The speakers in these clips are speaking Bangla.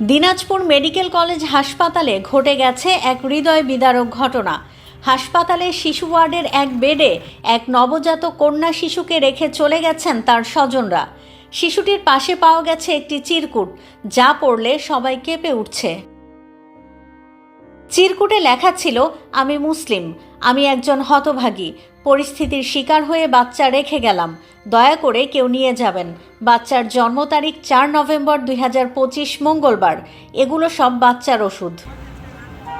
দিনাজপুর মেডিকেল কলেজ হাসপাতালে ঘটে গেছে এক হৃদয় বিদারক ঘটনা। হাসপাতালে শিশু ওয়ার্ডের এক বেডে এক নবজাতক কন্যা শিশুকে রেখে চলে গেছেন তার স্বজনরা। শিশুটির পাশে পাওয়া গেছে একটি চিরকুট, যা পড়লে সবাই কেঁপে উঠছে। চিরকুটে লেখা ছিল, আমি মুসলিম, আমি একজন হতভাগী, পরিস্থিতির শিকার হয়ে বাচ্চা রেখে গেলাম, দয়া করে কেউ নিয়ে যাবেন। বাচ্চার জন্ম তারিখ চার নভেম্বর দুই হাজার পঁচিশ মঙ্গলবার, এগুলো সব বাচ্চার ওষুধ।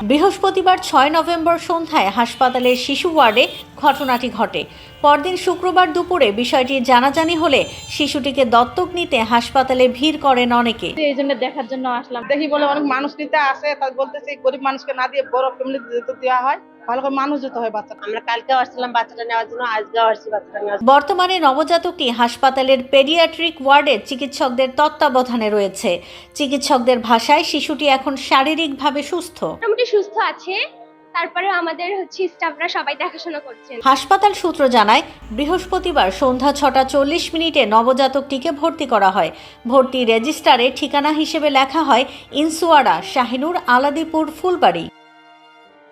বৃহস্পতিবার ছয় নভেম্বর সন্ধ্যায় হাসপাতালের শিশু ওয়ার্ডে ঘটনাটি ঘটে। পরদিন শুক্রবার দুপুরে বিষয়টি জানাজানি হলে শিশুটিকে দত্তক নিতে হাসপাতালে ভিড় করেন অনেকে। এই জন্য দেখার জন্য আসলাম। দেখি বলে অনেক মানুষ নিতে আসে তাই বলতেছে গরিব মানুষকে না দিয়ে বড় ফ্যামিলি যেতে দেওয়া হয় ভালো করে মানুষ যেতে হয় বাচ্চা আমরা কালকে আসছিলাম বাচ্চাটা নেওয়ার জন্য আজকেও আসছি বাচ্চাটা নেওয়ার বর্তমানে নবজাতকটি হাসপাতালের পেডিয়াট্রিক ওয়ার্ডে চিকিৎসকদের তত্ত্বাবধানে রয়েছে। চিকিৎসকদের ভাষায় শিশুটি এখন শারীরিকভাবে সুস্থ। মোটামুটি সুস্থ আছে। তারপরে আমাদের হচ্ছে স্টাফরা সবাই দেখাশোনা করছেন। হাসপাতাল সূত্র জানায়, বৃহস্পতিবার সন্ধ্যা ছটা চল্লিশ মিনিটে নবজাতকটিকে ভর্তি করা হয়। ভর্তি রেজিস্টারে ঠিকানা হিসেবে লেখা হয়, ইনসুয়ারা, শাহিনুর আলাদিপুর, ফুলবাড়ি।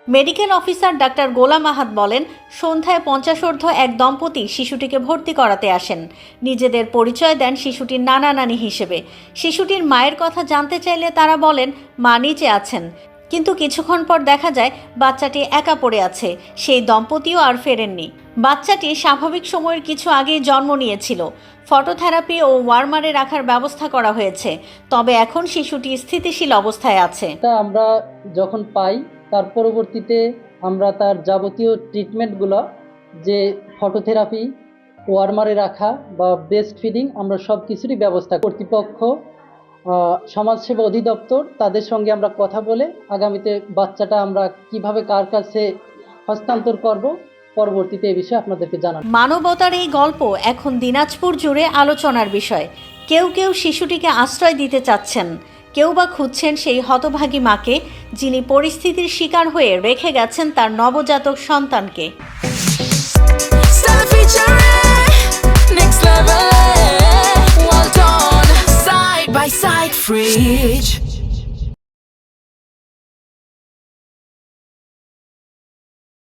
মেডিকেল অফিসার ডাক্তার গোলাম আহাদ বলেন, সন্ধ্যায় পঞ্চাশোর্ধ এক দম্পতি শিশুটিকে ভর্তি করাতে আসেন। নিজেদের পরিচয় দেন শিশুটির নানা নানি হিসেবে। শিশুটির মায়ের কথা জানতে চাইলে তারা বলেন, মা নিচে আছেন। কিন্তু কিছুক্ষণ পর দেখা যায় বাচ্চাটি একা পড়ে আছে। সেই দম্পতিও আর ফেরেননি। বাচ্চাটি স্বাভাবিক সময়ের কিছু আগেই জন্ম নিয়েছিল। ফটোথেরাপি ও ওয়ার্মারে রাখার ব্যবস্থা করা হয়েছে। তবে এখন শিশুটি স্থিতিশীল অবস্থায় আছে। তা আমরা যখন পাই, তার পরবর্তীতে আমরা তার যাবতীয় ট্রিটমেন্টগুলো, যে ফটোথেরাপি, ওয়ার্মারে রাখা বা ব্রেস্ট ফিডিং আমরা সব কিছুরই ব্যবস্থা কর্তৃপক্ষ সমাজসেবা অধিদপ্তর তাদের সঙ্গে আমরা কথা বলে আগামীতে বাচ্চাটা আমরা কীভাবে কার কাছে হস্তান্তর করব পরবর্তীতে এই বিষয়ে আপনাদেরকে জানাব। মানবতার এই গল্প এখন দিনাজপুর জুড়ে আলোচনার বিষয়। কেউ কেউ শিশুটিকে আশ্রয় দিতে চাচ্ছেন কেউ বা খুঁজছেন সেই হতভাগী মাকে যিনি পরিস্থিতির শিকার হয়ে রেখে গেছেন তার নবজাতক সন্তানকে। Fridge.